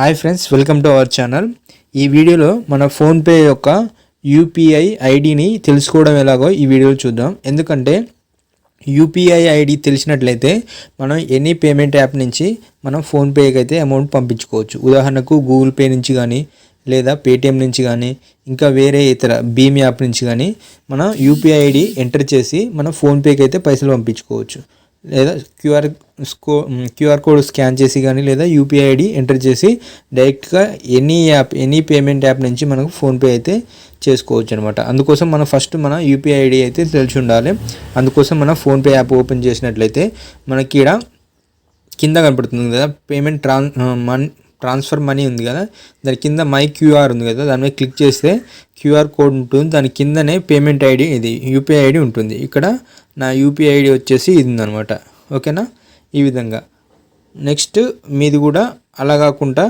Hi friends welcome to our channel. ఈ వీడియోలో మన ఫోన్పే యొక్క యూపీఐ ఐడిని తెలుసుకోవడం ఎలాగో ఈ వీడియోలో చూద్దాం. ఎందుకంటే యూపీఐ ఐడి తెలిసినట్లయితే మనం ఎనీ పేమెంట్ యాప్ నుంచి మనం ఫోన్పేకి అయితే అమౌంట్ పంపించుకోవచ్చు. ఉదాహరణకు గూగుల్ పే నుంచి కానీ లేదా పేటిఎం నుంచి కానీ ఇంకా వేరే ఇతర భీమ్ యాప్ నుంచి కానీ మనం యూపీఐ ఐడి ఎంటర్ చేసి మనం ఫోన్పేకి అయితే పైసలు పంపించుకోవచ్చు. లేదా క్యూఆర్ స్కో క్యూఆర్ కోడ్ స్కాన్ చేసి కానీ లేదా యూపీఐ ఐడి ఎంటర్ చేసి డైరెక్ట్గా any app any payment app నుంచి మనకు ఫోన్పే అయితే చేసుకోవచ్చు అనమాట అందుకోసం మనం ఫస్ట్ మన యూపీఐ ఐడి అయితే తెలిసి ఉండాలి అందుకోసం మన ఫోన్పే యాప్ ఓపెన్ చేసినట్లయితే మనకి ఇక్కడ కింద కనపడుతుంది కదా పేమెంట్ ట్రాన్ మన్ ట్రాన్స్ఫర్ మనీ ఉంది కదా దాని కింద మై క్యూఆర్ ఉంది కదా దాని మీద క్లిక్ చేస్తే క్యూఆర్ కోడ్ ఉంటుంది దాని కిందనే పేమెంట్ ఐడి ఇది యూపీఐ ఐడి ఉంటుంది. ఇక్కడ నా యూపీఐ ఐడి వచ్చేసి ఇది ఉందనమాట ఓకేనా? ఈ విధంగా. నెక్స్ట్ మీది కూడా అలా కాకుండా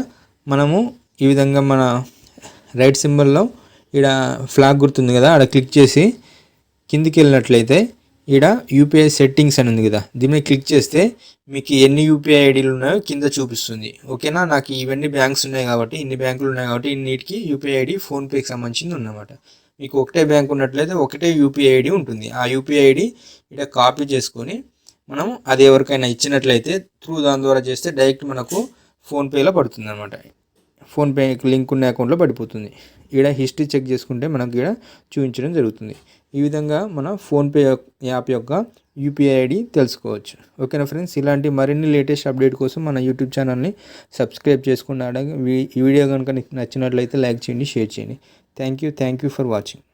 మనము ఈ విధంగా మన రైట్ సింబల్లో ఇక్కడ ఫ్లాగ్ గుర్తుంది కదా అక్కడ క్లిక్ చేసి కిందికి వెళ్ళినట్లయితే ఇక్కడ యూపీఐ సెట్టింగ్స్ అని ఉంది కదా దీని మీద క్లిక్ చేస్తే మీకు ఎన్ని యూపీఐ ఐడీలు ఉన్నాయో కింద చూపిస్తుంది. ఓకేనా నాకు ఇవన్నీ బ్యాంక్స్ ఉన్నాయి కాబట్టి ఇన్ని బ్యాంకులు ఉన్నాయి కాబట్టి ఇన్నిటికి యూపీఐ ఐడి ఫోన్పేకి సంబంధించింది ఉందన్నమాట. మీకు ఒకటే బ్యాంక్ ఉన్నట్లయితే ఒకటే యూపీఐ ఐడి ఉంటుంది. ఆ యూపీఐ ఐడి ఇక్కడ కాపీ చేసుకొని మనం అది ఎవరికైనా ఇచ్చినట్లయితే త్రూ దాని ద్వారా చేస్తే డైరెక్ట్ మనకు ఫోన్పేలో పడుతుంది అనమాట ఫోన్పే లింక్ ఉన్న అకౌంట్లో పడిపోతుంది. ఇక్కడ హిస్టరీ చెక్ చేసుకుంటే మనకు ఇక్కడ చూపించడం జరుగుతుంది. ఈ విధంగా మన ఫోన్పే యాప్ యొక్క యూపీఐ ఐడి తెలుసుకోవచ్చు. ఓకేనా ఫ్రెండ్స్? ఇలాంటి మరిన్ని లేటెస్ట్ అప్డేట్ కోసం మన యూట్యూబ్ ఛానల్ని సబ్స్క్రైబ్ చేసుకున్నాడు ఈ వీడియో కనుక నచ్చినట్లయితే లైక్ చేయండి షేర్ చేయండి. Thank you. Thank you for watching.